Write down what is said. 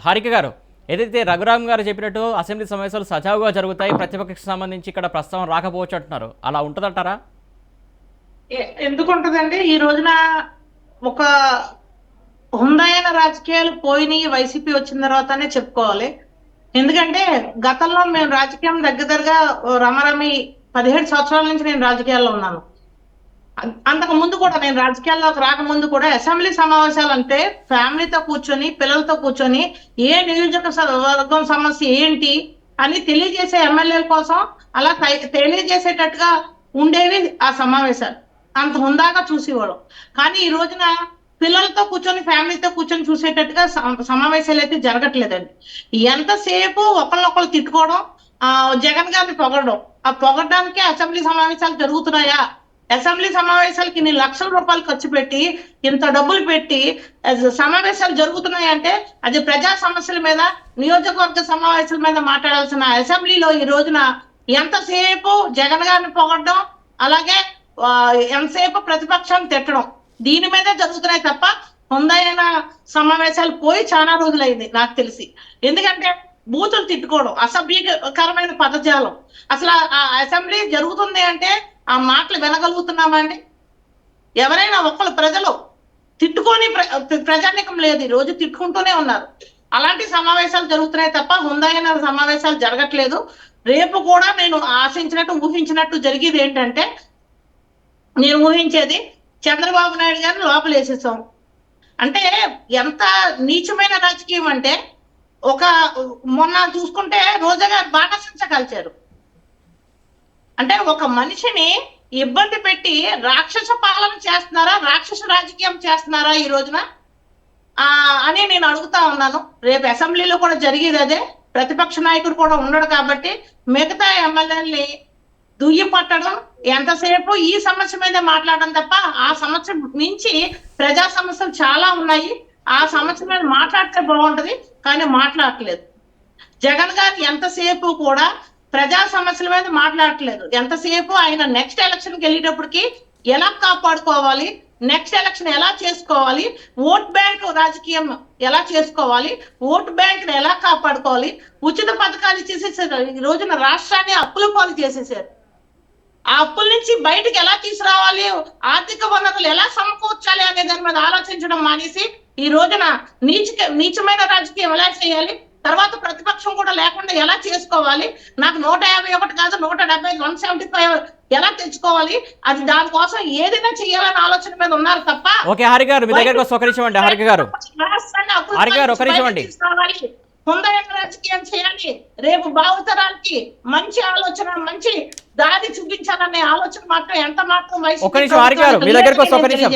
హారిక గారు ఏదైతే రఘురామ్ గారు చెప్పినట్టు అసెంబ్లీ సమావేశాలు సజావుగా జరుగుతాయి ప్రతిపక్షకు సంబంధించి ఇక్కడ ప్రస్తావన రాకపోవచ్చు అంటున్నారు. అలా ఉంటుందంటారా? ఎ- ఎందుకు ఉంటదండి ఈ రోజున ఒక హుందాయన రాజకీయాలు పోయినాయి వైసీపీ వచ్చిన తర్వాతనే చెప్పుకోవాలి. ఎందుకంటే గతంలో మేము రాజకీయం దగ్గర దగ్గరగా ఓ రమరమి పదిహేడు సంవత్సరాల నుంచి నేను రాజకీయాల్లో ఉన్నాను. అంతకు ముందు కూడా నేను రాజకీయాల్లోకి రాకముందు కూడా అసెంబ్లీ సమావేశాలు అంటే ఫ్యామిలీతో కూర్చొని పిల్లలతో కూర్చొని ఏ నియోజకవర్గం సమస్య ఏంటి అని తెలియజేసే ఎమ్మెల్యేల కోసం అలా తెలియజేసేటట్టుగా ఉండేవి ఆ సమావేశాలు. అంత హుందాగా చూసేవాడు కానీ ఈ రోజున పిల్లలతో కూర్చొని ఫ్యామిలీతో కూర్చొని చూసేటట్టుగా సమావేశాలు అయితే జరగట్లేదండి. ఎంతసేపు ఒకళ్ళొకళ్ళు తిట్టుకోవడం జగన్ గారిని పొగడడం ఆ పొగడడానికే అసెంబ్లీ సమావేశాలు జరుగుతున్నాయా? అసెంబ్లీ సమావేశాలకి ఇన్ని లక్షల రూపాయలు ఖర్చు పెట్టి ఇంత డబ్బులు పెట్టి సమావేశాలు జరుగుతున్నాయంటే అది ప్రజా సమస్యల మీద నియోజకవర్గ సమావేశాల మీద మాట్లాడాల్సిన అసెంబ్లీలో ఈ రోజున ఎంతసేపు జగన్ గారిని పొగడడం అలాగే ఎంతసేపు ప్రతిపక్షాన్ని తిట్టడం దీని మీదే జరుగుతున్నాయి తప్ప హుందైన సమావేశాలు పోయి చాలా రోజులైంది నాకు తెలిసి. ఎందుకంటే బూతులు తిట్టుకోవడం అసభ్యకరమైన పదజాలం. అసలు ఆ అసెంబ్లీ జరుగుతుంది అంటే ఆ మాటలు వినగలుగుతున్నామండి ఎవరైనా ఒక్కరు ప్రజలు తిట్టుకొని ప్ర- ప్రజానీకం లేదు ఈ రోజు తిట్టుకుంటూనే ఉన్నారు. అలాంటి సమావేశాలు జరుగుతున్నాయి తప్ప హుందాయిన సమావేశాలు జరగట్లేదు. రేపు కూడా నేను ఆశించినట్టు ఊహించినట్టు జరిగేది ఏంటంటే నేను ఊహించేది చంద్రబాబు నాయుడు గారిని లోపలేసేసాం. అంటే ఎంత నీచమైన రాజకీయం అంటే ఒక మొన్న చూసుకుంటే రోజా గారు బాణసంచ కాల్చారు. అంటే ఒక మనిషిని ఇబ్బంది పెట్టి రాక్షస పాలన చేస్తున్నారా? రాక్షస రాజకీయం చేస్తున్నారా ఈ రోజున? ఆ అని నేను అడుగుతా ఉన్నాను. రేపు అసెంబ్లీలో కూడా జరిగేది అదే. ప్రతిపక్ష నాయకుడు కూడా ఉండడు కాబట్టి మిగతా ఎమ్మెల్యేలని దుయ్యి పట్టడం ఎంతసేపు ఈ సమస్య మీద మాట్లాడడం తప్ప ఆ సమస్య మించి ప్రజా సమస్యలు చాలా ఉన్నాయి. ఆ సమస్య మీద మాట్లాడితే బాగుంటది కానీ మాట్లాడట్లేదు. జగన్ గారు ఎంతసేపు కూడా ప్రజా సమస్యల మీద మాట్లాడట్లేదు. ఎంతసేపు ఆయన నెక్స్ట్ ఎలక్షన్కి వెళ్ళేటప్పటికి ఎలా కాపాడుకోవాలి? నెక్స్ట్ ఎలక్షన్ ఎలా చేసుకోవాలి? ఓట్ బ్యాంక్ రాజకీయం ఎలా చేసుకోవాలి? ఓట్ బ్యాంక్ ఎలా కాపాడుకోవాలి? ఉచిత పథకాలు ఇచ్చేసేసారు. ఈ రోజున రాష్ట్రాన్ని అప్పుల పాలు చేసేసారు. ఆ అప్పుల నుంచి బయటకు ఎలా తీసుకురావాలి? ఆర్థిక వనరులు ఎలా సమకూర్చాలి అనే దాని మీద ఆలోచించడం మానేసి ఈ రోజున నీచ నీచమైన రాజకీయం ఎలా చేయాలి? తర్వాత ప్రతిపక్షం కూడా లేకుండా ఎలా చేసుకోవాలి? నాకు నూట యాభై ఒకటి కాదు నూట డెబ్బై వన్ సెవెంటీ ఫైవ్ ఎలా తెచ్చుకోవాలి అది దానికోసం ఏదైనా చేయాలనే ఆలోచన మీద ఉన్నారు తప్ప ఓకే హారిక గారు మీ దగ్గరకు ఒక అండి. హారిక గారు. హారిక గారు, ఒక. హుందాయన రాజకీయం చేయాలి. రేపు భావితరాలకి మంచి ఆలోచన మంచి దారి చూపించాలనే ఆలోచన మాత్రం ఎంత మాత్రం వైసీపీ ఒక్క నిమిషం, మీ దగ్గరకు ఒక నిమిషం.